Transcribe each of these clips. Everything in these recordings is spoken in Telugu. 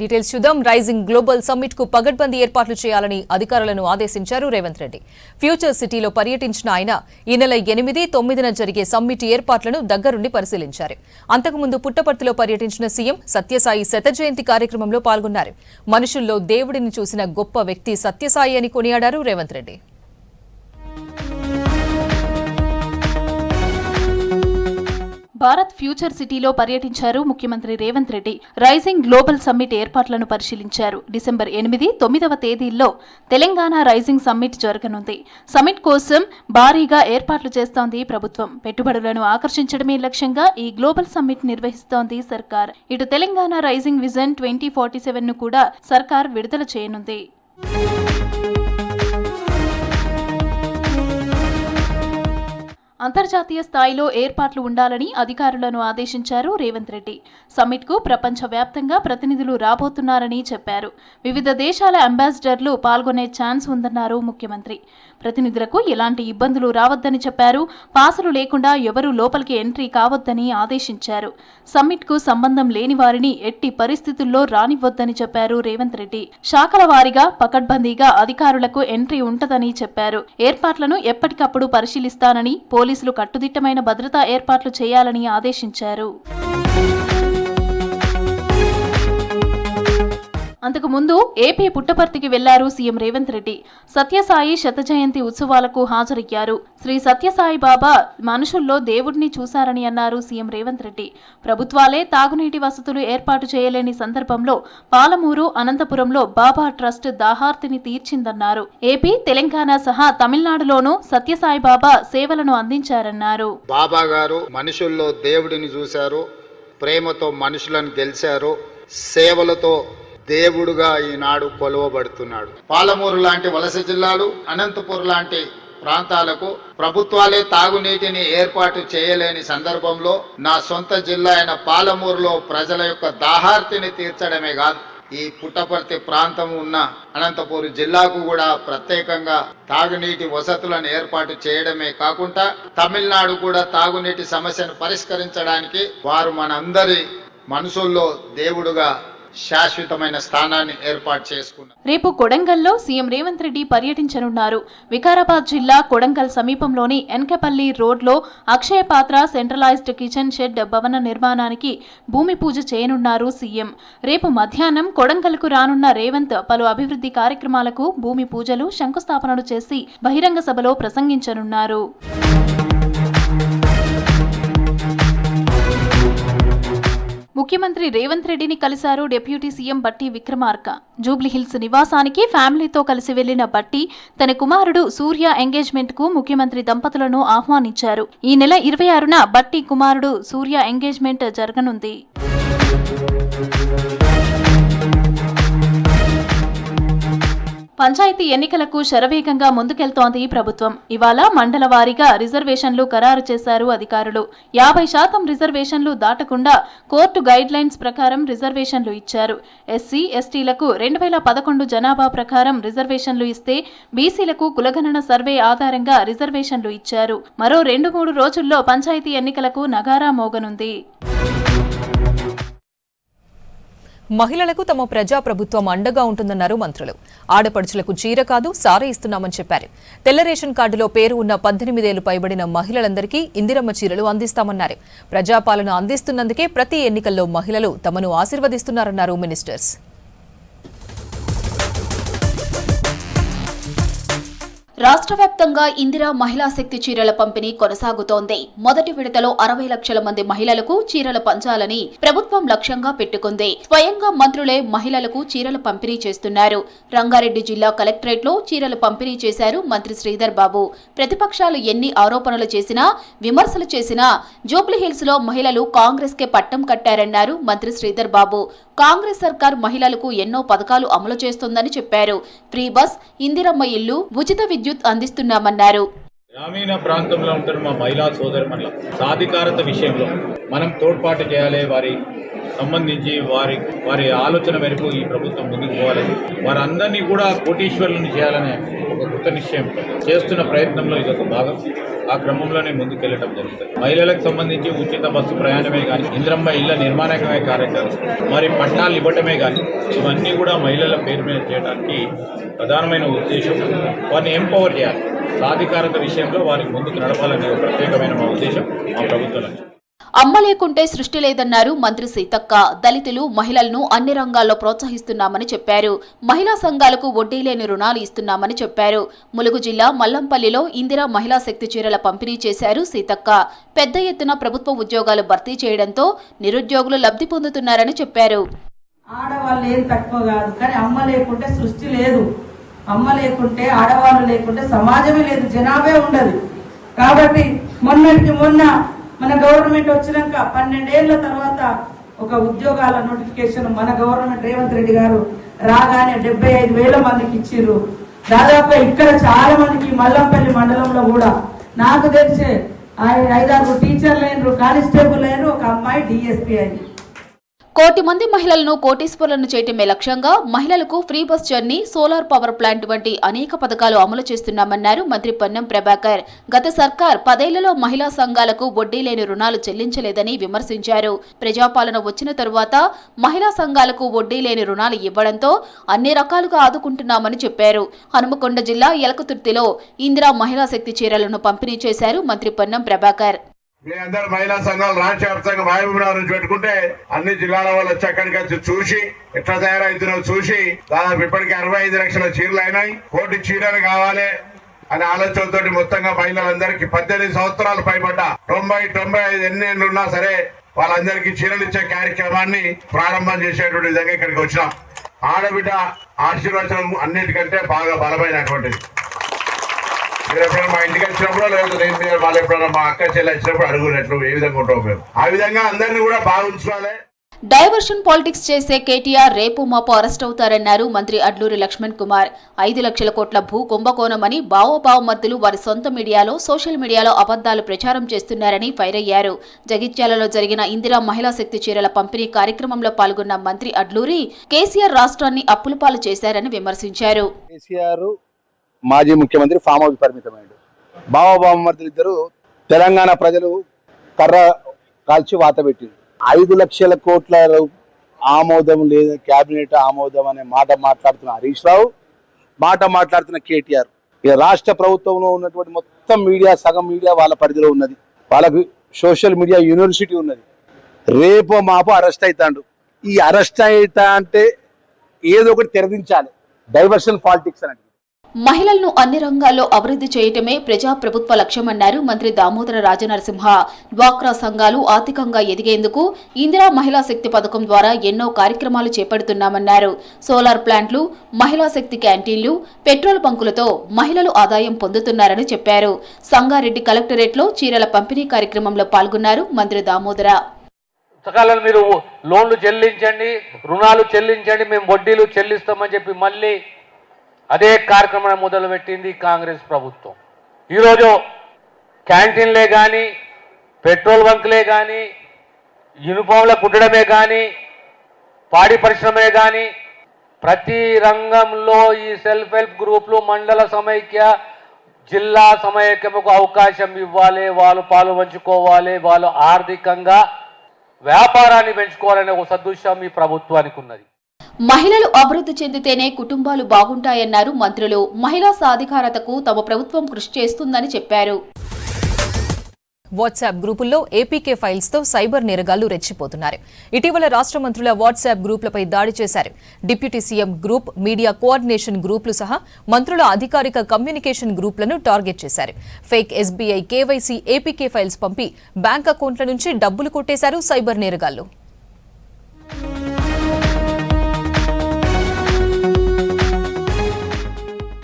డీటెయిల్స్ చూద్దాం. రైజింగ్ గ్లోబల్ సమ్మిట్కు పగడ్బందీ ఏర్పాట్లు చేయాలని అధికారులను ఆదేశించారు రేవంత్ రెడ్డి. ఫ్యూచర్ సిటీలో పర్యటించిన ఆయన ఈ నెల ఎనిమిది తొమ్మిదిన జరిగే సమ్మిట్ ఏర్పాట్లను దగ్గరుండి పరిశీలించారు. అంతకుముందు పుట్టపర్తిలో పర్యటించిన సీఎం సత్యసాయి శత జయంతి కార్యక్రమంలో పాల్గొన్నారు. మనుషుల్లో దేవుడిని చూసిన గొప్ప వ్యక్తి సత్యసాయి అని కొనియాడారు రేవంత్ రెడ్డి. భారత్ ఫ్యూచర్ సిటీలో పర్యటించారు ముఖ్యమంత్రి Revanth Reddy. Rising global summit ఏర్పాట్లను పరిశీలించారు. డిసెంబర్ ఎనిమిది తొమ్మిదవ తేదీల్లో తెలంగాణ రైజింగ్ సమ్మిట్ జరగనుంది. సమ్మిట్ కోసం భారీగా ఏర్పాట్లు చేస్తోంది ప్రభుత్వం. పెట్టుబడులను ఆకర్షించడమే లక్ష్యంగా ఈ గ్లోబల్ సమ్మిట్ నిర్వహిస్తోంది సర్కార్. ఇటు Telangana rising vision twenty forty సెవెన్ను కూడా సర్కార్ విడుదల చేయనుంది. అంతర్జాతీయ స్థాయిలో ఏర్పాట్లు ఉండాలని అధికారులను ఆదేశించారు రేవంత్ రెడ్డి. సమ్మిట్కు ప్రపంచవ్యాప్తంగా ప్రతినిధులు రాబోతున్నారని చెప్పారు. వివిధ దేశాల అంబాసిడర్లు పాల్గొనే ఛాన్స్ ఉందన్నారు ముఖ్యమంత్రి. ప్రతినిధులకు ఎలాంటి ఇబ్బందులు రావద్దని చెప్పారు. పాసులు లేకుండా ఎవరూ లోపలికి ఎంట్రీ కావద్దని ఆదేశించారు. సమ్మిట్కు సంబంధం లేని వారిని ఎట్టి పరిస్థితుల్లో రానివ్వొద్దని చెప్పారు రేవంత్ రెడ్డి. శాఖల వారీగా పకడ్బందీగా అధికారులకు ఎంట్రీ ఉంటదని చెప్పారు. ఏర్పాట్లను ఎప్పటికప్పుడు పరిశీలిస్తానని పోలీసులు కట్టుదిట్టమైన భద్రతా ఏర్పాట్లు చేయాలని ఆదేశించారు. అంతకుముందు ఏపీ పుట్టపర్తికి వెళ్ళారు సీఎం రేవంత్ రెడ్డి. సత్యసాయి శతజయంతి ఉత్సవాలకు హాజరయ్యారు. శ్రీ సత్యసాయి బాబా మనుషుల్లో దేవుడిని చూశారని అన్నారు సీఎం రేవంత్ రెడ్డి. ప్రభుత్వాలే తాగునీటి వసతులు ఏర్పాటు చేయలేని సందర్భంలో పాలమూరు అనంతపురంలో బాబా ట్రస్ట్ దాహార్తిని తీర్చిందన్నారు. ఏపీ తెలంగాణ సహా తమిళనాడులోనూ సత్యసాయి బాబా సేవలను అందించారన్నారు. బాబా గారు మనుషుల్లో దేవుడిని చూశారు. ప్రేమతో మనుషులను గెలిచారు. సేవలతో దేవుడుగా ఈనాడు కొలవబడుతున్నాడు. పాలమూరు లాంటి వలస జిల్లాలు అనంతపూర్ లాంటి ప్రాంతాలకు ప్రభుత్వాలే తాగునీటిని ఏర్పాటు చేయలేని సందర్భంలో నా సొంత జిల్లా అయిన పాలమూరులో ప్రజల యొక్క దాహార్తిని తీర్చడమే కాదు ఈ పుట్టపర్తి ప్రాంతం ఉన్న అనంతపూర్ జిల్లాకు కూడా ప్రత్యేకంగా తాగునీటి వసతులను ఏర్పాటు చేయడమే కాకుండా తమిళనాడు కూడా తాగునీటి సమస్యను పరిష్కరించడానికి వారు మనందరి మనసుల్లో దేవుడుగా శాశ్వతమైన స్థానాన్ని ఏర్పాటు చేసుకున్నారు రేపు కొడంగల్లో సీఎం రేవంత్ రెడ్డి పర్యటించనున్నారు. వికారాబాద్ జిల్లా కొడంగల్ సమీపంలోని ఎన్కపల్లి రోడ్లో అక్షయ పాత్ర సెంట్రలైజ్డ్ కిచెన్ షెడ్ భవన నిర్మాణానికి భూమి పూజ చేయనున్నారు సీఎం. రేపు మధ్యాహ్నం కొడంగల్కు రానున్న రేవంత్ పలు అభివృద్ధి కార్యక్రమాలకు భూమి పూజలు శంకుస్థాపనలు చేసి బహిరంగ సభలో ప్రసంగించనున్నారు. ముఖ్యమంత్రి రేవంత్ రెడ్డిని కలిశారు డిప్యూటీ సీఎం బట్టి విక్రమార్క. జూబ్లీహిల్స్ నివాసానికి ఫ్యామిలీతో కలిసి వెళ్ళిన బట్టి తన కుమారుడు సూర్య ఎంగేజ్మెంట్కు ముఖ్యమంత్రి దంపతులను ఆహ్వానించారు. ఈ నెల ఇరవై ఆరున బట్టి కుమారుడు సూర్య ఎంగేజ్మెంట్ జరగనుంది. పంచాయతీ ఎన్నికలకు శరవేగంగా ముందుకెళ్తోంది ప్రభుత్వం. ఇవాళ మండల వారీగా రిజర్వేషన్లు ఖరారు చేశారు అధికారులు. యాభై శాతం రిజర్వేషన్లు దాటకుండా కోర్టు గైడ్ లైన్స్ ప్రకారం రిజర్వేషన్లు ఇచ్చారు. ఎస్సీ ఎస్టీలకు రెండు వేల పదకొండు జనాభా ప్రకారం రిజర్వేషన్లు ఇస్తే బీసీలకు కులగణన సర్వే ఆధారంగా రిజర్వేషన్లు ఇచ్చారు. మరో రెండు మూడు రోజుల్లో పంచాయతీ ఎన్నికలకు నగారా మోగనుంది. మహిళలకు తమ ప్రజాప్రభుత్వం అండగా ఉంటుందన్నారు మంత్రులు. ఆడపడుచులకు చీర కాదు సారే ఇస్తున్నామని చెప్పారు. తెల్ల రేషన్ కార్డులో పేరు ఉన్న పద్దెనిమిదేళ్ళు పైబడిన మహిళలందరికీ ఇందిరమ్మ చీరలు అందిస్తామన్నారు. ప్రజాపాలన అందిస్తున్నందుకే ప్రతి ఎన్నికల్లో మహిళలు తమను ఆశీర్వదిస్తున్నారన్నారు మినిస్టర్స్. రాష్ట్ర వ్యాప్తంగా ఇందిరా మహిళా శక్తి చీరల పంపిణీ కొనసాగుతోంది. మొదటి విడతలో అరవై లక్షల మంది మహిళలకు చీరలు పంచాలని ప్రభుత్వం లక్ష్యంగా పెట్టుకుంది. స్వయంగా మంత్రులే మహిళలకు చీరలు పంపిణీ చేస్తున్నారు. రంగారెడ్డి జిల్లా కలెక్టరేట్లో చీరలు పంపిణీ చేశారు మంత్రి శ్రీధర్ బాబు. ప్రతిపక్షాలు ఎన్ని ఆరోపణలు చేసినా విమర్శలు చేసినా జూబ్లీహిల్స్లో మహిళలు కాంగ్రెస్ కే పట్టం కట్టారన్నారు మంత్రి శ్రీధర్ బాబు. కాంగ్రెస్ సర్కార్ మహిళలకు ఎన్నో పథకాలు అమలు చేస్తోందని చెప్పారు. ఫ్రీ బస్ ఇందిరమ్మ ఇల్లు ఉచిత విద్యుత్ అందిస్తున్నామన్నారు. గ్రామీణ ప్రాంతంలో ఉంటున్న మా మహిళా సోదరుమణుల సాధికారత విషయంలో మనం తోడ్పాటు చేయాలి వారి సంబంధించి వారి వారి ఆలోచన మేరకు ఈ ప్రభుత్వం ముందుకు పోవాలని వారందరినీ కూడా కోటీశ్వరులను చేయాలనే ఒక కృత నిశ్చయం చేస్తున్న ప్రయత్నంలో ఇది ఒక భాగం. ఆ క్రమంలోనే ముందుకెళ్ళడం జరుగుతుంది. మహిళలకు సంబంధించి ఉచిత బస్సు ప్రయాణమే కానీ ఇంద్రమ్మ ఇళ్ళ నిర్మాణమే కార్యక్రమం. మరి పట్టాలు ఇవ్వటమే కానీ ఇవన్నీ కూడా మహిళల పేరు మీద చేయడానికి ప్రధానమైన ఉద్దేశం. వారిని ఎంపవర్ చేయాలి. సాధికారత విషయంలో వారికి ముందుకు నడపాలనే ప్రత్యేకమైన మా ఉద్దేశం మా ప్రభుత్వం అమ్మ లేకుంటే సృష్టి లేదన్నారు మంత్రి సీతక్క. దళితులు మహిళలను అన్ని రంగాల్లో ప్రోత్సహిస్తున్నామని చెప్పారు. మహిళా సంఘాలకు వడ్డీ లేని రుణాలు ఇస్తున్నామని చెప్పారు. ములుగు జిల్లా మల్లంపల్లిలో ఇందిరా మహిళా శక్తి చీరల పంపిణీ చేశారు సీతక్క. పెద్ద ఎత్తున ప్రభుత్వ ఉద్యోగాలు భర్తీ చేయడంతో నిరుద్యోగులు లబ్ధి పొందుతున్నారని చెప్పారు. ఆడవాళ్ళు ఏం తక్కువ కాదు కానీ అమ్మ లేకుంటే సృష్టి లేదు. అమ్మ లేకుంటే ఆడవాళ్ళు లేకుంటే సమాజమే లేదు జనాభే ఉండదు. కాబట్టి మొన్నటికి మొన్న మన గవర్నమెంట్ వచ్చినాక పన్నెండేళ్ళ తర్వాత ఒక ఉద్యోగాల నోటిఫికేషన్ మన గవర్నమెంట్ రేవంత్ రెడ్డి గారు రాగానే డెబ్బై ఐదు వేల మందికి ఇచ్చిర్రు. దాదాపు ఇక్కడ చాలా మందికి మల్లంపల్లి మండలంలో కూడా. నాకు తెలిసే ఐదారు టీచర్లు అయినరు కానిస్టేబుల్ అయినరు ఒక అమ్మాయి డిఎస్పీ అయింది. కోటి మంది మహిళలను కోటీశ్వరులను చేయటమే లక్ష్యంగా మహిళలకు free bus journey solar power plant వంటి అనేక పథకాలు అమలు చేస్తున్నామన్నారు మంత్రి పొన్నం ప్రభాకర్. గత సర్కార్ పదేళ్ళలో మహిళా సంఘాలకు వడ్డీ లేని రుణాలు చెల్లించలేదని విమర్శించారు. ప్రజాపాలన వచ్చిన తరువాత మహిళా సంఘాలకు వడ్డీ లేని రుణాలు ఇవ్వడంతో అన్ని రకాలుగా ఆదుకుంటున్నామని చెప్పారు. హనుమకొండ జిల్లా ఎలకతుర్తిలో ఇందిరా మహిళా శక్తి చీరలను పంపిణీ చేశారు మంత్రి పొన్నం ప్రభాకర్. మీ అందరు మహిళా సంఘాలు రాష్ట్ర వ్యాప్తంగా మహబూబ్నగర్ నుంచి పెట్టుకుంటే అన్ని జిల్లాల వాళ్ళు వచ్చి అక్కడికి వచ్చి చూసి ఎట్లా తయారవుతున్నారో చూసి దాదాపు ఇప్పటికే అరవై ఐదు లక్షల చీరలు అయినాయి. కోటి చీరలు కావాలి అనే ఆలోచనతో మొత్తంగా మహిళలందరికీ పద్దెనిమిది సంవత్సరాలు పైబడ్డ. తొంభై తొంభై ఐదు ఎన్ని ఏళ్ళు ఉన్నా సరే వాళ్ళందరికీ చీరలు ఇచ్చే కార్యక్రమాన్ని ప్రారంభం చేసేటువంటి విధంగా ఇక్కడికి వచ్చినాం. ఆడబిడ్డ ఆశీర్వచనం అన్నిటికంటే బాగా బలమైనటువంటిది. మీరు ఎప్పుడైనా మా ఇంటికి వచ్చినప్పుడు లేదు నేను మీరు వాళ్ళు ఎప్పుడైనా మా అక్క చెల్లి వచ్చినప్పుడు అడుగునట్లు ఏ విధంగా ఉంటాం మేము? ఆ విధంగా అందరినీ కూడా బాగా ఉంచుకోవాలి. డైవర్షన్ పాలిటిక్స్ చేసే కేటీఆర్ రేపు మాపు అరెస్ట్ అవుతారన్నారు మంత్రి అడ్లూరి లక్ష్మణ్ కుమార్. ఐదు లక్షల కోట్ల భూ కుంభకోణమని బావోబావమర్దులు వారి సొంత మీడియాలో సోషల్ మీడియాలో అబద్దాలు ప్రచారం చేస్తున్నారని ఫైర్ అయ్యారు. జగిత్యాలలో జరిగిన ఇందిరా మహిళా శక్తి చీరల పంపిణీ కార్యక్రమంలో పాల్గొన్న మంత్రి అడ్లూరి కేసీఆర్ రాష్ట్రాన్ని అప్పుల పాలు చేశారని విమర్శించారు. కేసీఆర్ మాజీ ముఖ్యమంత్రి ఫామ్ హౌస్ పరిమితమైండు. బావబామర్దులు ఇద్దరు తెలంగాణ ప్రజలు కర్ర కాల్చి వాత పెట్టింది ఐదు లక్షల కోట్ల ఆమోదం లేదు కేబినెట్ ఆమోదం అనే మాట మాట్లాడుతున్న హరీష్ రావు మాట మాట్లాడుతున్న కేటీఆర్. ఇక రాష్ట్ర ప్రభుత్వంలో ఉన్నటువంటి మొత్తం మీడియా సగం మీడియా వాళ్ళ పరిధిలో ఉన్నది. వాళ్ళకు సోషల్ మీడియా యూనివర్సిటీ ఉన్నది. రేపు మాపు అరెస్ట్ అవుతాడు ఈ అరెస్ట్ అవుతా అంటే ఏదో ఒకటి తెరదించాలి. డైవర్షన్ పాలిటిక్స్ అని మహిళలను అన్ని రంగాల్లో అభివృద్ధి చేయటమే ప్రజాప్రభుత్వ లక్ష్యమన్నారు మంత్రి దామోదర రాజనరసింహ. డ్వాక్రా సంఘాలు ఆర్థికంగా ఎదిగేందుకు ఇందిరా మహిళా శక్తి పథకం ద్వారా ఎన్నో కార్యక్రమాలు చేపడుతున్నామన్నారు. సోలార్ ప్లాంట్లు మహిళా శక్తి క్యాంటీన్లు పెట్రోల్ బంకులతో మహిళలు ఆదాయం పొందుతున్నారని చెప్పారు. సంగారెడ్డి కలెక్టరేట్లో చీరల పంపిణీ కార్యక్రమంలో పాల్గొన్నారు మంత్రి దామోదర. పుస్తకాలను మీరు లోన్లు చెల్లించండి రుణాలు చెల్లించండి మేము వడ్డీలు చెల్లిస్తామని చెప్పి మళ్ళీ అదే కార్యక్రమాన్ని మొదలుపెట్టింది కాంగ్రెస్ ప్రభుత్వం. ఈరోజు క్యాంటీన్లే కానీ పెట్రోల్ బంక్లే కానీ యూనిఫామ్ల కుట్టడమే కానీ పాడి పరిశ్రమే కానీ ప్రతి రంగంలో ఈ సెల్ఫ్ హెల్ప్ గ్రూపులు మండల సమైక్య జిల్లా సమైక్యముకు అవకాశం ఇవ్వాలి వాళ్ళు పాలు పంచుకోవాలి వాళ్ళు ఆర్థికంగా వ్యాపారాన్ని పెంచుకోవాలనే ఒక సదృశ్యం ఈ ప్రభుత్వానికి ఉన్నది. మహిళలు అభివృద్ధి చెందితేనే కుటుంబాలు బాగుంటాయన్నారు మంత్రులు. మహిళా సాధికారతకు తమ ప్రభుత్వం కృషి చేస్తుందని చెప్పారు. వాట్సాప్ గ్రూపుల్లో ఏపీకే ఫైల్స్తో సైబర్ నేరగాళ్ళు రెచ్చిపోతున్నారు. ఇటీవల రాష్ట్ర మంత్రుల వాట్సాప్ గ్రూపులపై దాడి చేశారు. Deputy CM group media coordination గ్రూపులు సహా మంత్రుల అధికారిక కమ్యూనికేషన్ గ్రూపులను టార్గెట్ చేశారు. Fake SBI KYC APK files పంపి బ్యాంక్ అకౌంట్ల నుంచి డబ్బులు కొట్టేశారు సైబర్ నేరగాళ్ళు.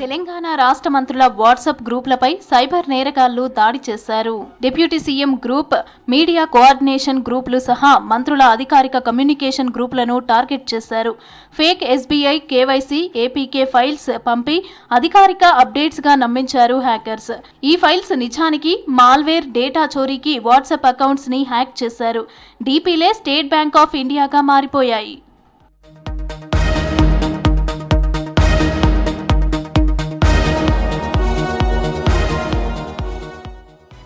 తెలంగాణ రాష్ట్ర మంత్రుల వాట్సాప్ గ్రూపులపై సైబర్ నేరగాళ్ళు దాడి చేశారు. Deputy CM group media coordination గ్రూపులు సహా మంత్రుల అధికారిక కమ్యూనికేషన్ గ్రూపులను టార్గెట్ చేశారు. Fake SBI KYC APK files పంపి అధికారిక అప్డేట్స్గా నమ్మించారు హ్యాకర్స్. ఈ ఫైల్స్ నిజానికి మాల్వేర్ డేటా చోరీకి వాట్సాప్ అకౌంట్స్ని హ్యాక్ చేశారు. డీపీలే స్టేట్ బ్యాంక్ ఆఫ్ ఇండియాగా మారిపోయాయి.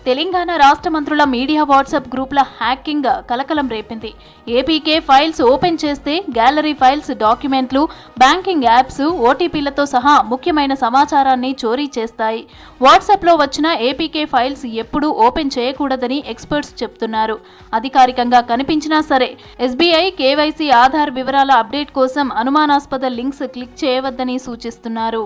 తెలంగాణ రాష్ట్ర మంత్రుల మీడియా వాట్సాప్ గ్రూప్ల హ్యాకింగ్ కలకలం రేపింది. ఏపీకే ఫైల్స్ ఓపెన్ చేస్తే గ్యాలరీ ఫైల్స్ డాక్యుమెంట్లు బ్యాంకింగ్ యాప్స్ ఓటీపీలతో సహా ముఖ్యమైన సమాచారాన్ని చోరీ చేస్తాయి. వాట్సాప్లో వచ్చిన ఏపీకే ఫైల్స్ ఎప్పుడూ ఓపెన్ చేయకూడదని ఎక్స్పర్ట్స్ చెప్తున్నారు. అధికారికంగా కనిపించినా సరే ఎస్బీఐ కేవైసీ ఆధార్ వివరాల అప్డేట్ కోసం అనుమానాస్పద లింక్స్ క్లిక్ చేయవద్దని సూచిస్తున్నారు.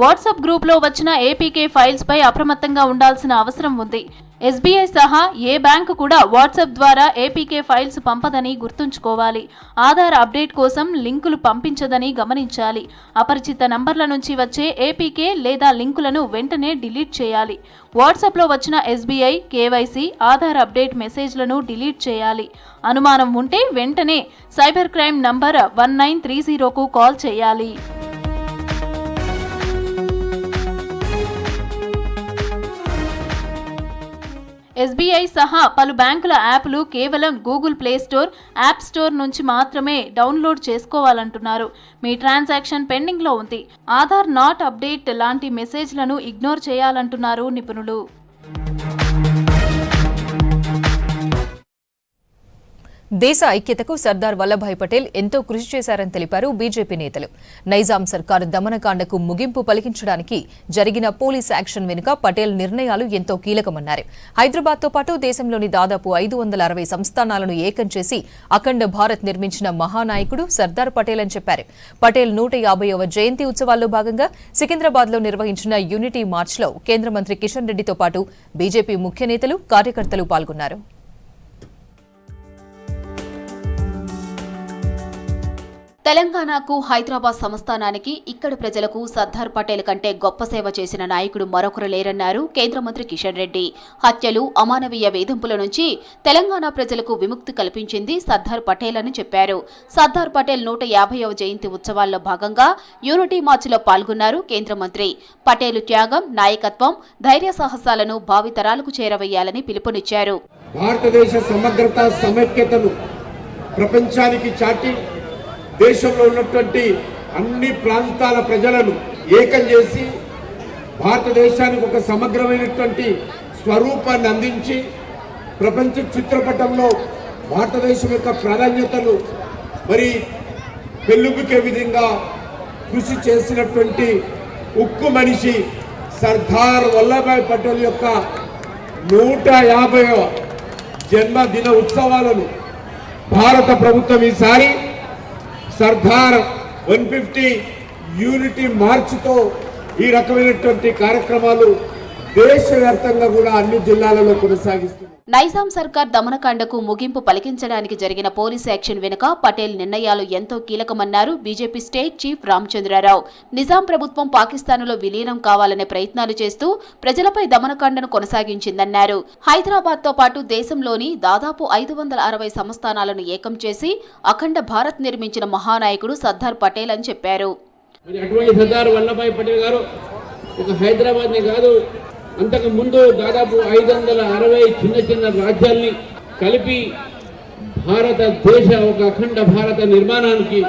వాట్సాప్ గ్రూప్లో వచ్చిన ఏపీకే ఫైల్స్ పై అప్రమత్తంగా ఉండాల్సిన అవసరం ఉంది. ఎస్బీఐ సహా ఏ బ్యాంకు కూడా వాట్సాప్ ద్వారా ఏపీకే ఫైల్స్ పంపదని గుర్తుంచుకోవాలి. ఆధార్ అప్డేట్ కోసం లింకులు పంపించదని గమనించాలి. అపరిచిత నంబర్ల నుంచి వచ్చే ఏపీకే లేదా లింకులను వెంటనే డిలీట్ చేయాలి. వాట్సాప్లో వచ్చిన ఎస్బీఐ కేవైసీ ఆధార్ అప్డేట్ మెసేజ్లను డిలీట్ చేయాలి. అనుమానం ఉంటే వెంటనే cyber crime number one nine three జీరోకు call చేయాలి. ఎస్బీఐ సహా పలు బ్యాంకుల యాప్లు కేవలం Google Play Store App Store నుంచి మాత్రమే డౌన్లోడ్ చేసుకోవాలంటున్నారు. మీ ట్రాన్సాక్షన్ పెండింగ్లో ఉంది. ఆధార్ నాట్ అప్డేట్ లాంటి మెసేజ్లను ఇగ్నోర్ చేయాలంటున్నారు నిపుణులు. దేశ ఐక్యతకు సర్దార్ వల్లభాయ్ పటేల్ ఎంతో కృషి చేశారని తెలిపారు బీజేపీ నేతలు. నైజాం సర్కారు దమనకాండకు ముగింపు పలికించడానికి జరిగిన పోలీస్ యాక్షన్ వెనుక పటేల్ నిర్ణయాలు ఎంతో కీలకమన్నారు. హైదరాబాద్తో పాటు దేశంలోని దాదాపు ఐదు వందల అరవై సంస్థానాలను ఏకం చేసి అఖండ భారత్ నిర్మించిన మహానాయకుడు సర్దార్ పటేల్ అని చెప్పారు. పటేల్ నూట యాభైవ జయంతి ఉత్సవాల్లో భాగంగా సికింద్రాబాద్లో నిర్వహించిన యూనిటీ మార్చ్లో కేంద్ర మంత్రి కిషన్ రెడ్డితో పాటు బీజేపీ ముఖ్య నేతలు కార్యకర్తలు పాల్గొన్నారు. తెలంగాణకు హైదరాబాద్ సంస్థానానికి ఇక్కడి ప్రజలకు సర్దార్ పటేల్ కంటే గొప్ప సేవ చేసిన నాయకుడు మరొకరు లేరన్నారు కేంద్ర మంత్రి కిషన్ రెడ్డి. హత్యలు అమానవీయ వేధింపుల నుంచి తెలంగాణ ప్రజలకు విముక్తి కల్పించింది సర్దార్ పటేల్ అని చెప్పారు. సర్దార్ పటేల్ నూట యాభైవ జయంతి ఉత్సవాల్లో భాగంగా యూనిటీ మార్చిలో పాల్గొన్నారు కేంద్ర మంత్రి. పటేలు త్యాగం నాయకత్వం ధైర్య సాహసాలను భావితరాలకు చేరవేయాలని పిలుపునిచ్చారు. భారతదేశ సమగ్రత సమైక్యతను ప్రపంచానికి చాటి దేశంలో ఉన్నటువంటి అన్ని ప్రాంతాల ప్రజలను ఏకం చేసి భారతదేశానికి ఒక సమగ్రమైనటువంటి స్వరూపాన్ని అందించి ప్రపంచ చిత్రపటంలో భారతదేశం యొక్క ప్రాధాన్యతలు మరి పెళ్ళుబికే విధంగా కృషి చేసినటువంటి ఉక్కు మనిషి సర్దార్ వల్లభాయ్ పటేల్ యొక్క నూట యాభైవ జన్మదిన ఉత్సవాలను భారత ప్రభుత్వం ఈసారి సర్దార్ వన్ ఫిఫ్టీ యూనిటీ మార్చ్తో ఈ రకమైనటువంటి కార్యక్రమాలు దేశవ్యాప్తంగా కూడా అన్ని జిల్లాలలో కొనసాగిస్తుంది నైజాం సర్కార్ దమనకాండకు ముగింపు పలికించడానికి జరిగిన పోలీస్ యాక్షన్ వెనుక పటేల్ నిర్ణయాలు ఎంతో కీలకమన్నారు BJP state chief Ramachandra Rao. Nizam ప్రభుత్వం పాకిస్తాన్లో విలీనం కావాలనే ప్రయత్నాలు చేస్తూ ప్రజలపై దమనకాండను కొనసాగించిందన్నారు. హైదరాబాద్తో పాటు దేశంలోని దాదాపు ఐదు వందల అరవై సంస్థానాలను ఏకం చేసి అఖండ భారత్ నిర్మించిన మహానాయకుడు సర్దార్ పటేల్ అని చెప్పారు. మరి అటువంటి సర్దార్ వల్లభాయ్ పటేల్ గారు ఒక హైదరాబాద్ని కాదు అంతకు ముందు దాదాపు ఐదు వందల అరవై చిన్న చిన్న రాజ్యాల్ని కలిపి భారతదేశ ఒక అఖండ భారత నిర్మాణానికి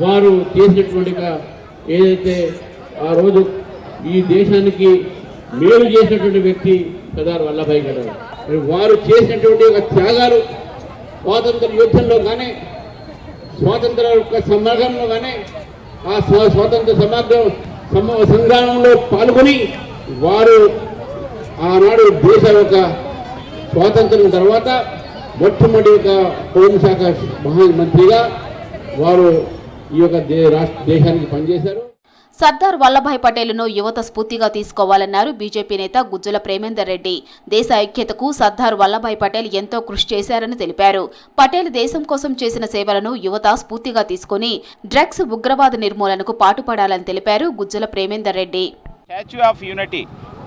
వారు చేసినటువంటి ఏదైతే ఆ రోజు ఈ దేశానికి మేలు చేసినటువంటి వ్యక్తి సర్దార్ వల్లభాయ్ గారు. వారు చేసినటువంటి ఒక త్యాగాలు స్వాతంత్ర యుద్ధంలో కానీ స్వాతంత్ర యొక్క సంగ్రామంలో కానీ ఆ స్వాతంత్ర సమగ్ర సంగ్రామంలో పాల్గొని వారు ఆనాడు దేశ యొక్క స్వాతంత్రం తర్వాత మొట్టమొదటి యొక్క హోంశాఖ మహామంత్రిగా వారు ఈ యొక్క రాష్ట్ర దేశానికి పనిచేశారు. సర్దార్ వల్లభాయ్ పటేల్ను యువత స్ఫూర్తిగా తీసుకోవాలన్నారు బీజేపీ నేత గుజ్జుల ప్రేమేందర్ రెడ్డి. దేశ ఐక్యతకు సర్దార్ వల్లభాయ్ పటేల్ ఎంతో కృషి చేశారని తెలిపారు. పటేల్ దేశం కోసం చేసిన సేవలను యువత స్ఫూర్తిగా తీసుకుని డ్రగ్స్ ఉగ్రవాద నిర్మూలనకు పాటుపడాలని తెలిపారు Gujjula Premender Reddy. Statue of unity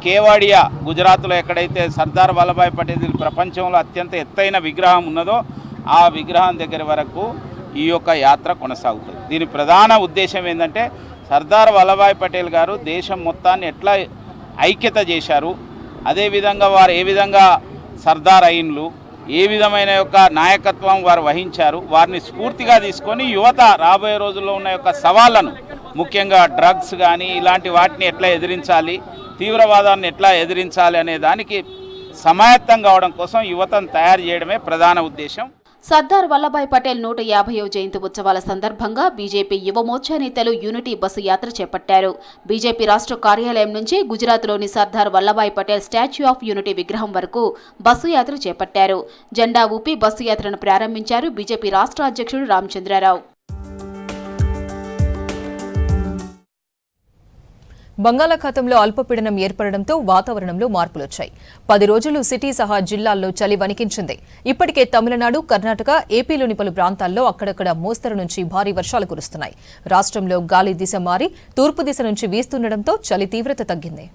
Kevadia గుజరాత్లో ఎక్కడైతే సర్దార్ వల్లభాయ్ పటేల్ ప్రపంచంలో అత్యంత ఎత్తైన విగ్రహం ఉన్నదో ఆ విగ్రహం దగ్గర వరకు ఈ యొక్క యాత్ర కొనసాగుతుంది. దీని ప్రధాన ఉద్దేశం ఏంటంటే సర్దార్ వల్లభాయ్ పటేల్ గారు దేశం మొత్తాన్ని ఎట్లా ఐక్యత చేశారు అదేవిధంగా వారు ఏ విధంగా సర్దార్ అయిన్లు ఏ విధమైన యొక్క నాయకత్వం వారు వహించారు వారిని స్ఫూర్తిగా తీసుకొని యువత రాబోయే రోజుల్లో ఉన్న యొక్క సవాళ్ళను ముఖ్యంగా డ్రగ్స్ కానీ ఇలాంటి వాటిని ఎట్లా ఎదిరించాలి తీవ్రవాదాన్ని ఎట్లా ఎదిరించాలి అనే దానికి సమాయత్తం కావడం కోసం యువతను తయారు చేయడమే ప్రధాన ఉద్దేశం. సర్దార్ వల్లభాయ్ పటేల్ నూట యాభైవ జయంతి ఉత్సవాల సందర్భంగా బీజేపీ యువమోర్చా నేతలు యూనిటీ బస్సు యాత్ర చేపట్టారు. బీజేపీ రాష్ట్ర కార్యాలయం నుంచి గుజరాత్లోని Sardar Vallabhbhai Patel statue of unity విగ్రహం వరకు బస్సు యాత్ర చేపట్టారు. జెండా ఊపి బస్సు యాత్రను ప్రారంభించారు బీజేపీ రాష్ట్ర అధ్యక్షుడు రామచంద్రారావు. బంగాళాఖాతంలో అల్పపీడనం ఏర్పడడంతో వాతావరణంలో మార్పులొచ్చాయి. పది రోజులు సిటీ సహా జిల్లాల్లో చలి వణికించింది. ఇప్పటికే తమిళనాడు కర్ణాటక ఏపీలోని పలు ప్రాంతాల్లో అక్కడక్కడ మోస్తరు నుంచి భారీ వర్షాలు కురుస్తున్నాయి. రాష్ట్రంలో గాలి దిశ మారి తూర్పు దిశ నుంచి వీస్తుండటంతో చలి తీవ్రత తగ్గింది.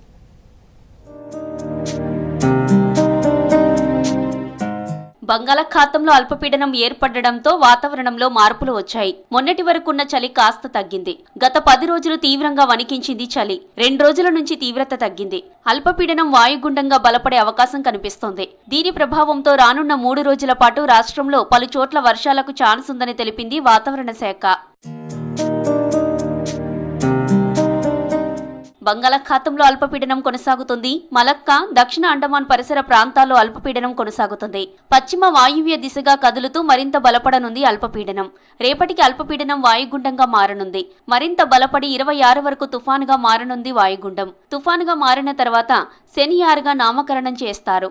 బంగాళాఖాతంలో అల్పపీడనం ఏర్పడడంతో వాతావరణంలో మార్పులు వచ్చాయి. మొన్నటి వరకున్న చలి కాస్త తగ్గింది. గత పది రోజులు తీవ్రంగా వణికించింది చలి. రెండు రోజుల నుంచి తీవ్రత తగ్గింది. అల్పపీడనం వాయుగుండంగా బలపడే అవకాశం కనిపిస్తోంది. దీని ప్రభావంతో రానున్న మూడు రోజుల పాటు రాష్ట్రంలో పలు చోట్ల వర్షాలకు ఛాన్స్ ఉందని తెలిపింది వాతావరణ శాఖ. బంగాళాఖాతంలో అల్పపీడనం కొనసాగుతుంది. మలక్కా దక్షిణ అండమాన్ పరిసర ప్రాంతాల్లో అల్పపీడనం కొనసాగుతుంది. పశ్చిమ వాయువ్య దిశగా కదులుతూ మరింత బలపడనుంది అల్పపీడనం. రేపటికి అల్పపీడనం వాయుగుండంగా మారనుంది. మరింత బలపడి ఇరవై ఆరు వరకు తుఫానుగా మారనుంది వాయుగుండం. తుఫానుగా మారిన తర్వాత శని ఆరుగా నామకరణం చేస్తారు.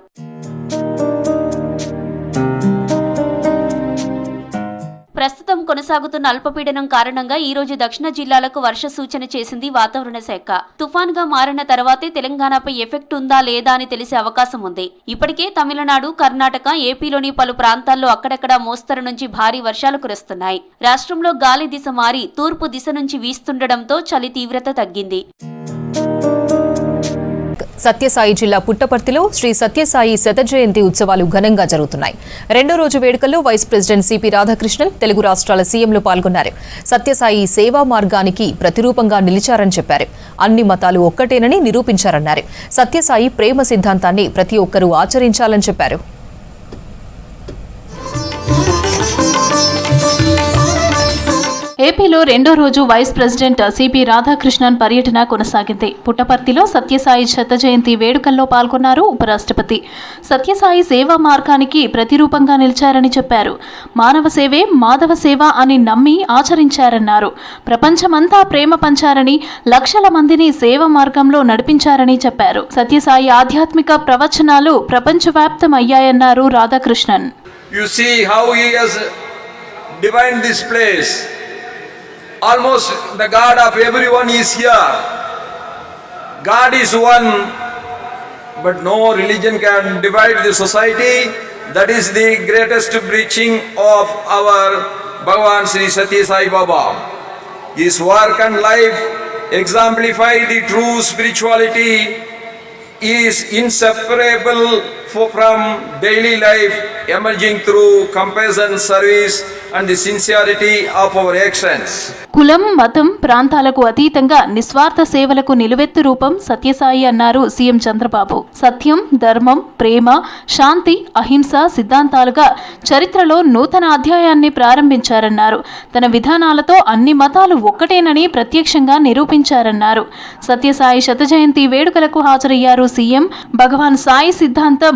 ప్రస్తుతం కొనసాగుతున్న అల్పపీడనం కారణంగా ఈ రోజు దక్షిణ జిల్లాలకు వర్ష సూచన చేసింది వాతావరణ శాఖ. తుఫాన్గా మారిన తర్వాతే తెలంగాణపై ఎఫెక్ట్ ఉందా లేదా అని తెలిసే అవకాశం ఉంది. ఇప్పటికే తమిళనాడు కర్ణాటక ఏపీలోని పలు ప్రాంతాల్లో అక్కడక్కడ మోస్తరు నుంచి భారీ వర్షాలు కురుస్తున్నాయి. రాష్ట్రంలో గాలి దిశ మారి తూర్పు దిశ నుంచి వీస్తుండటంతో చలి తీవ్రత తగ్గింది. సత్యసాయి జిల్లా పుట్టపర్తిలో శ్రీ సత్యసాయి శత జయంతి ఉత్సవాలు ఘనంగా జరుగుతున్నాయి. రెండో రోజు వేడుకల్లో vice president CP Radhakrishnan Telugu రాష్ట్రాల సీఎంలు పాల్గొన్నారు. సత్యసాయి సేవా మార్గానికి ప్రతిరూపంగా నిలిచారని చెప్పారు. అన్ని మతాలు ఒక్కటేనని నిరూపించారన్నారు. సత్యసాయి ప్రేమ సిద్ధాంతాన్ని ప్రతి ఒక్కరూ ఆచరించాలని చెప్పారు. ఏపీలో రెండో రోజు వైస్ ప్రెసిడెంట్ సిపి రాధాకృష్ణన్ పర్యటన కొనసాగింది. పుట్టపర్తిలో సత్యసాయి శత జయంతి వేడుకల్లో పాల్గొన్నారు ఉపరాష్ట్రపతి. సత్యసాయి సేవా మార్గానికి ప్రతిరూపంగా నిలిచారని చెప్పారు. మానవ సేవే మాధవ సేవ అని నమ్మి ఆచరించారన్నారు. ప్రపంచమంతా ప్రేమ పంచారని లక్షల మందిని సేవ మార్గంలో నడిపించారని చెప్పారు. సత్యసాయి ఆధ్యాత్మిక ప్రవచనాలు ప్రపంచవ్యాప్తం అయ్యాయన్నారు Radhakrishnan. You see how he has divined this place. Almost the God of everyone is here. God is one, but no religion can divide the society. That is the greatest preaching of our Bhagavan Sri Sati Sai Baba. His work and life exemplify the true spirituality is inseparable from daily life emerging through compassion, service and the sincerity of our actions. కులం మతం ప్రాంతాలకు అతీతంగా నిస్వార్థ సేవలకు నిలువెత్తు రూపం సత్యసాయి అన్నారు సీఎం చంద్రబాబు. సత్యం ధర్మం ప్రేమ శాంతి అహింస సిద్ధాంతాలుగా చరిత్రలో నూతన అధ్యాయాన్ని ప్రారంభించారన్నారు. తన విధానాలతో అన్ని మతాలు ఒక్కటేనని ప్రత్యక్షంగా నిరూపించారన్నారు. సత్యసాయి శత జయంతి వేడుకలకు హాజరయ్యారు సీఎం. భగవాన్ సాయి సిద్ధాంతం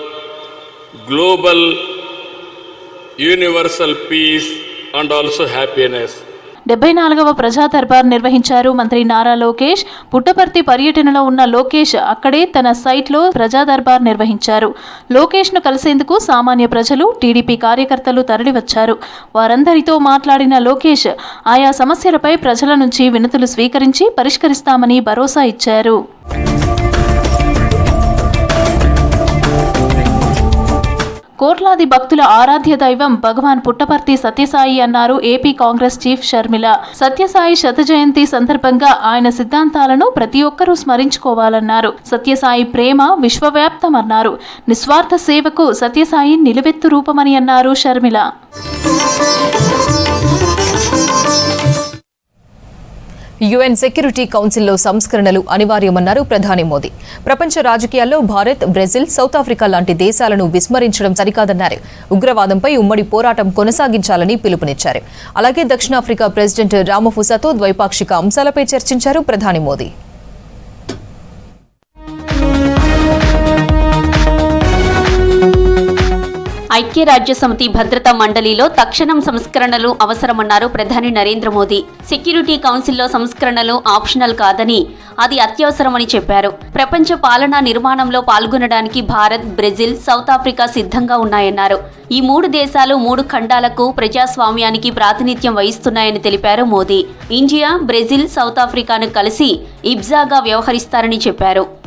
global universal peace and also happiness డెబ్బై నాలుగవ ప్రజా దర్బార్ నిర్వహించారు మంత్రి నారా లోకేష్. పుట్టపర్తి పర్యటనలో ఉన్న లోకేష్ అక్కడే తన సైట్లో ప్రజా దర్బార్ నిర్వహించారు. లోకేష్ను కలిసేందుకు సామాన్య ప్రజలు టీడీపీ కార్యకర్తలు తరలివచ్చారు. వారందరితో మాట్లాడిన లోకేష్ ఆయా సమస్యలపై ప్రజల నుంచి వినతులు స్వీకరించి పరిష్కరిస్తామని భరోసా ఇచ్చారు. కోట్లాది భక్తుల ఆరాధ్య దైవం భగవాన్ పుట్టపర్తి సత్యసాయి అన్నారు AP Congress chief Sharmila. Sathya Sai శత జయంతి సందర్భంగా ఆయన సిద్ధాంతాలను ప్రతి ఒక్కరూ స్మరించుకోవాలన్నారు. సత్యసాయి ప్రేమ విశ్వవ్యాప్తమన్నారు నిస్వార్థ సేవకు సత్యసాయి నిలువెత్తు రూపమని అన్నారు షర్మిల. యుఎన్ సెక్యూరిటీ కౌన్సిల్లో సంస్కరణలు అనివార్యమన్నారు ప్రధాని మోదీ. ప్రపంచ రాజకీయాల్లో భారత్ బ్రెజిల్ సౌత్ ఆఫ్రికా లాంటి దేశాలను విస్మరించడం సరికాదన్నారు. ఉగ్రవాదంపై ఉమ్మడి పోరాటం కొనసాగించాలని పిలుపునిచ్చారు. అలాగే దక్షిణాఫ్రికా ప్రెసిడెంట్ రామఫుసాతో ద్వైపాక్షిక అంశాలపై చర్చించారు ప్రధాని మోదీ. ఐక్యరాజ్య సమితి భద్రతా మండలిలో తక్షణం సంస్కరణలు అవసరమన్నారు ప్రధాని నరేంద్ర మోదీ. సెక్యూరిటీ కౌన్సిల్లో సంస్కరణలు ఆప్షనల్ కాదని అది అత్యవసరమని చెప్పారు. ప్రపంచ పాలనా నిర్మాణంలో పాల్గొనడానికి భారత్ బ్రెజిల్ సౌత్ ఆఫ్రికా సిద్ధంగా ఉన్నాయన్నారు. ఈ మూడు దేశాలు మూడు ఖండాలకు ప్రజాస్వామ్యానికి ప్రాతినిధ్యం వహిస్తున్నాయని తెలిపారు మోదీ. ఇండియా బ్రెజిల్ సౌత్ ఆఫ్రికాను కలిసి ఇబ్జాగా వ్యవహరిస్తారని చెప్పారు.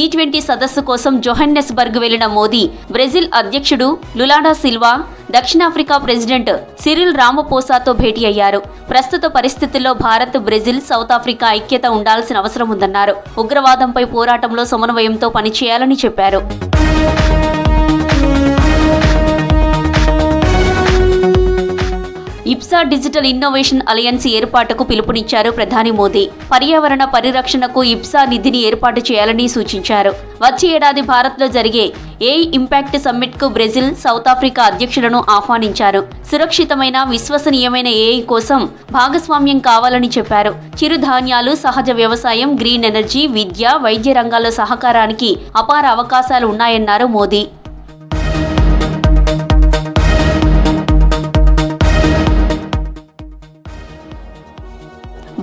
జీ ట్వంటీ సదస్సు కోసం జొహన్నెస్బర్గ్ వెళ్ళిన మోదీ బ్రెజిల్ అధ్యక్షుడు లులాడా సిల్వా దక్షిణాఫ్రికా ప్రెసిడెంట్ సిరిల్ రామపోసాతో భేటీ అయ్యారు. ప్రస్తుత పరిస్థితుల్లో భారత్ బ్రెజిల్ సౌత్ ఆఫ్రికా ఐక్యత ఉండాల్సిన అవసరం ఉందన్నారు. ఉగ్రవాదంపై పోరాటంలో సమన్వయంతో పనిచేయాలని చెప్పారు. ఇప్సా డిజిటల్ ఇన్నోవేషన్ అలయన్స్ ఏర్పాటుకు పిలుపునిచ్చారు ప్రధాని మోదీ. పర్యావరణ పరిరక్షణకు ఇప్సా నిధిని ఏర్పాటు చేయాలని సూచించారు. వచ్చే ఏడాది భారత్లో జరిగే ఏ ఇంపాక్ట్ సమ్మిట్కు బ్రెజిల్ సౌత్ ఆఫ్రికా అధ్యక్షులను ఆహ్వానించారు. సురక్షితమైన విశ్వసనీయమైన ఏఐ కోసం భాగస్వామ్యం కావాలని చెప్పారు. చిరుధాన్యాలు సహజ వ్యవసాయం గ్రీన్ ఎనర్జీ విద్య వైద్య రంగాల్లో సహకారానికి అపార అవకాశాలు ఉన్నాయన్నారు మోదీ.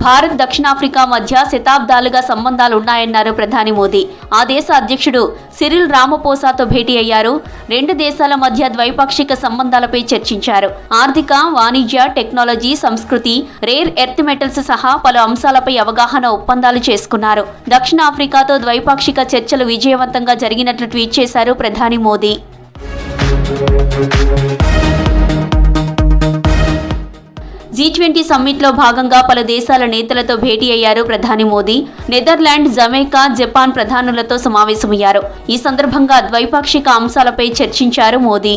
భారత్ దక్షిణాఫ్రికా మధ్య శతాబ్దాలుగా సంబంధాలున్నాయన్నారు ప్రధాని మోదీ. ఆ దేశ అధ్యక్షుడు సిరిల్ రామపోసాతో భేటీ అయ్యారు. రెండు దేశాల మధ్య ద్వైపాక్షిక సంబంధాలపై చర్చించారు. ఆర్థిక వాణిజ్య టెక్నాలజీ సంస్కృతి రేర్ ఎర్త్ మెటల్స్ సహా పలు అంశాలపై అవగాహన ఒప్పందాలు చేసుకున్నారు. దక్షిణాఫ్రికాతో ద్వైపాక్షిక చర్చలు విజయవంతంగా జరిగినట్లు ట్వీట్ చేశారు ప్రధాని మోదీ. జీ ట్వంటీ సమ్మిట్లో భాగంగా పలు దేశాల నేతలతో భేటీ అయ్యారు ప్రధాని మోదీ. నెదర్లాండ్ జమైకా జపాన్ ప్రధానులతో సమావేశమయ్యారు. ఈ సందర్భంగా ద్వైపాక్షిక అంశాలపై చర్చించారు మోదీ.